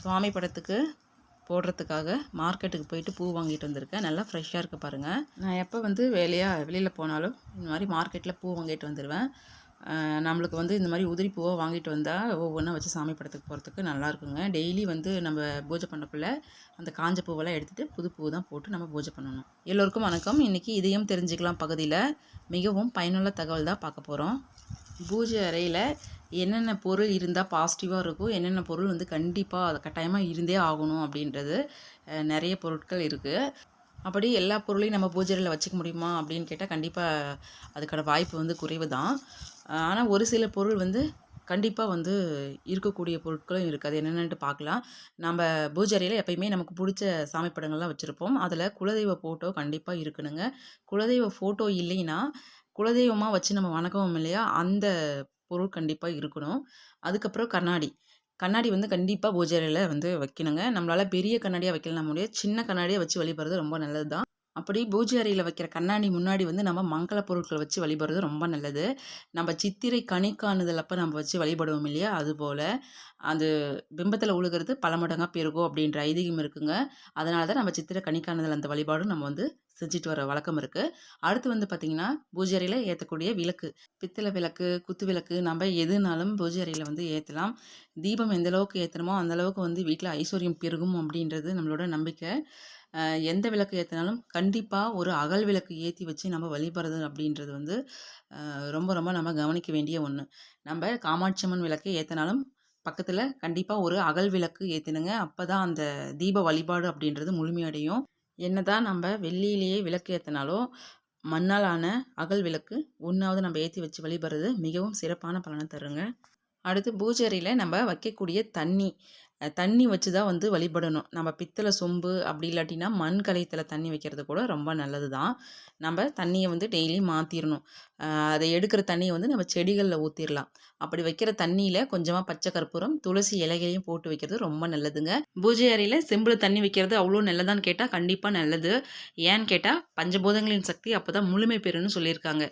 சுவாமி படத்துக்கு போடுறதுக்காக மார்க்கெட்டுக்கு போயிட்டு பூ வாங்கிட்டு வந்திருக்கேன். நல்லா ஃப்ரெஷ்ஷாக இருக்குது பாருங்கள் நான் எப்போ வந்து வேலையாக வெளியில் போனாலும் இந்த மாதிரி மார்க்கெட்டில் பூ வாங்கிட்டு வந்துடுவேன் நம்மளுக்கு வந்து இந்த மாதிரி உதிரி பூவை வாங்கிட்டு வந்தால் ஒவ்வொன்றா வச்சு சாமி படத்துக்கு போகிறதுக்கு நல்லா இருக்குங்க. டெய்லி வந்து நம்ம பூஜை பண்ணக்குள்ள அந்த காஞ்ச பூவெல்லாம் எடுத்துகிட்டு புது பூ தான் போட்டு நம்ம பூஜை பண்ணணும். எல்லோருக்கும் வணக்கம். இன்றைக்கி இதையும் தெரிஞ்சுக்கலாம் பகுதியில். மிகவும் பயனுள்ள தகவல் தான் பார்க்க போகிறோம் பூஜை அறையில் என்னென்ன பொருள் இருந்தால் பாசிட்டிவாக இருக்கும் என்னென்ன பொருள் வந்து கண்டிப்பாக அது கட்டாயமாக இருந்தே ஆகணும் அப்படின்றது நிறைய பொருட்கள் இருக்குது அப்படி எல்லா பொருளையும் நம்ம பூஜை வச்சுக்க முடியுமா அப்படின்னு கேட்டால் கண்டிப்பாக அதுக்கான வாய்ப்பு வந்து குறைவு தான் ஆனால் ஒரு சில பொருள் வந்து கண்டிப்பாக வந்து இருக்கக்கூடிய பொருட்களும் இருக்குது அது என்னென்னட்டு பார்க்கலாம். நம்ம பூஜை எப்பயுமே நமக்கு பிடிச்ச சாமி படங்கள்லாம் வச்சுருப்போம். அதில் குலதெய்வ ஃபோட்டோ கண்டிப்பாக இருக்கணுங்க. குலதெய்வ ஃபோட்டோ இல்லைன்னா குலதெய்வமாக வச்சு நம்ம வணக்கம் இல்லையா அந்த பொருள் கண்டிப்பாக இருக்கணும். அதுக்கப்புறம் கண்ணாடி. கண்ணாடி வந்து கண்டிப்பாக பூஜை அறையில் வந்து வைக்கணுங்க. நம்மளால் பெரிய கண்ணாடியாக வைக்கலாம். முடியாது சின்ன கண்ணாடியாக வச்சு வழிபடுறது ரொம்ப நல்லது தான் அப்படி பூஜை அறையில் வைக்கிற கண்ணாடி முன்னாடி வந்து நம்ம மங்கள பொருட்களை வச்சு வழிபடுறது ரொம்ப நல்லது. நம்ம சித்திரை கனி காணுதல் அப்போ நம்ம வச்சு வழிபடுவோம் இல்லையா? அதுபோல் அது பிம்பத்தில் உழுகிறது பல மடங்காக பெருகும் அப்படின்ற ஐதீகம் இருக்குங்க. அதனால தான் நம்ம சித்திரை கனி காணுதல் அந்த வழிபாடும் நம்ம வந்து செஞ்சுட்டு வர வழக்கம் இருக்குது அடுத்து வந்து பார்த்திங்கன்னா பூஜை அறையில் ஏற்றக்கூடிய விளக்கு. பித்தளை விளக்கு குத்து விளக்கு நம்ம எதுனாலும் பூஜை அறையில் வந்து ஏற்றலாம் தீபம் எந்த அளவுக்கு ஏற்றணுமோ அந்த அளவுக்கு வந்து வீட்டில் ஐஸ்வர்யம் பெருகும் அப்படின்றது நம்மளோட நம்பிக்கை. எந்த விளக்கு ஏற்றினாலும் கண்டிப்பாக ஒரு அகல் விளக்கு ஏற்றி வச்சு நம்ம வழிபடுறது அப்படின்றது வந்து ரொம்ப ரொம்ப நம்ம கவனிக்க வேண்டிய ஒன்று நம்ம காமாட்சி அம்மன் விளக்கு ஏற்றினாலும் பக்கத்தில் கண்டிப்பாக ஒரு அகல் விளக்கு ஏற்றணுங்க அப்போ தான் அந்த தீப வழிபாடு அப்படின்றது முழுமையடையும். என்னதான் நம்ம வெள்ளியிலேயே விளக்கு ஏற்றினாலும் மண்ணால் ஆன அகல் விளக்கு ஒன்றாவது நம்ம ஏற்றி வச்சு வழிபடுறது மிகவும் சிறப்பான பலனை தருங்க. அடுத்து பூஜரியில் நம்ம வைக்கக்கூடிய தண்ணி தண்ணி வச்சு தான் வந்து வழிபடணும். நம்ம பித்தளை சொம்பு அப்படி இல்லாட்டினா மண் கலையத்தில் தண்ணி வைக்கிறது கூட ரொம்ப நல்லது தான் நம்ம தண்ணியை வந்து டெய்லி மாற்றிடணும் அதை எடுக்கிற தண்ணியை வந்து நம்ம செடிகளில் ஊற்றிடலாம் அப்படி வைக்கிற தண்ணியில் கொஞ்சமாக பச்சை கற்பூரம் துளசி இலைகளையும் போட்டு வைக்கிறது ரொம்ப நல்லதுங்க. பூஜை அறையில் செம்பில் தண்ணி வைக்கிறது அவ்வளோ நல்லதான்னு கேட்டால் கண்டிப்பாக நல்லது. ஏன்னு கேட்டால் பஞ்சபூதங்களின் சக்தி அப்போ தான் முழுமை பெறுன்னு சொல்லியிருக்காங்க.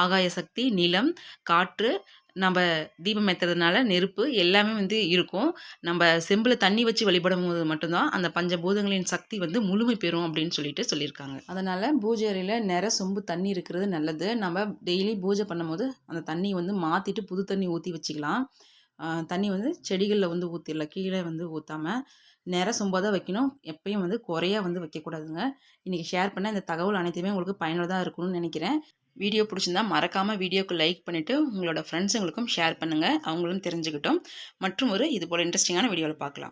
ஆகாய சக்தி நிலம் காற்று நம்ம தீபம் ஏற்றுறதுனால நெருப்பு எல்லாமே வந்து இருக்கும். நம்ம செம்பில் தண்ணி வச்சு வழிபடும் போது மட்டும்தான் அந்த பஞ்சபூதங்களின் சக்தி வந்து முழுமை பெறும் அப்படின்னு சொல்லிட்டு சொல்லியிருக்காங்க. அதனால் பூஜை அறையில் நிற சொம்பு தண்ணி இருக்கிறது நல்லது. நம்ம டெய்லி பூஜை பண்ணும்போது அந்த தண்ணி வந்து மாற்றிட்டு புது தண்ணி ஊற்றி வச்சுக்கலாம். தண்ணி வந்து செடிகளில் வந்து ஊற்றிடலாம் கீழே வந்து ஊற்றாமல் நிற சொம்பாக தான் வைக்கணும். எப்பயும் வந்து குறையாக வந்து வைக்கக்கூடாதுங்க. இன்றைக்கி ஷேர் பண்ண இந்த தகவல் அனைத்துமே உங்களுக்கு பயனுள்ளதாக இருக்கணும்னு நினைக்கிறேன். வீடியோ பிடிச்சிருந்தா மறக்காமல் வீடியோக்கு லைக் பண்ணிவிட்டு உங்களோட ஃப்ரெண்ட்ஸுங்களுக்கும் ஷேர் பண்ணுங்கள் அவங்களும் தெரிஞ்சுக்கிட்டோம். மற்றும் ஒரு இது போல் இன்ட்ரெஸ்டிங்கான வீடியோவில் பார்க்கலாம்.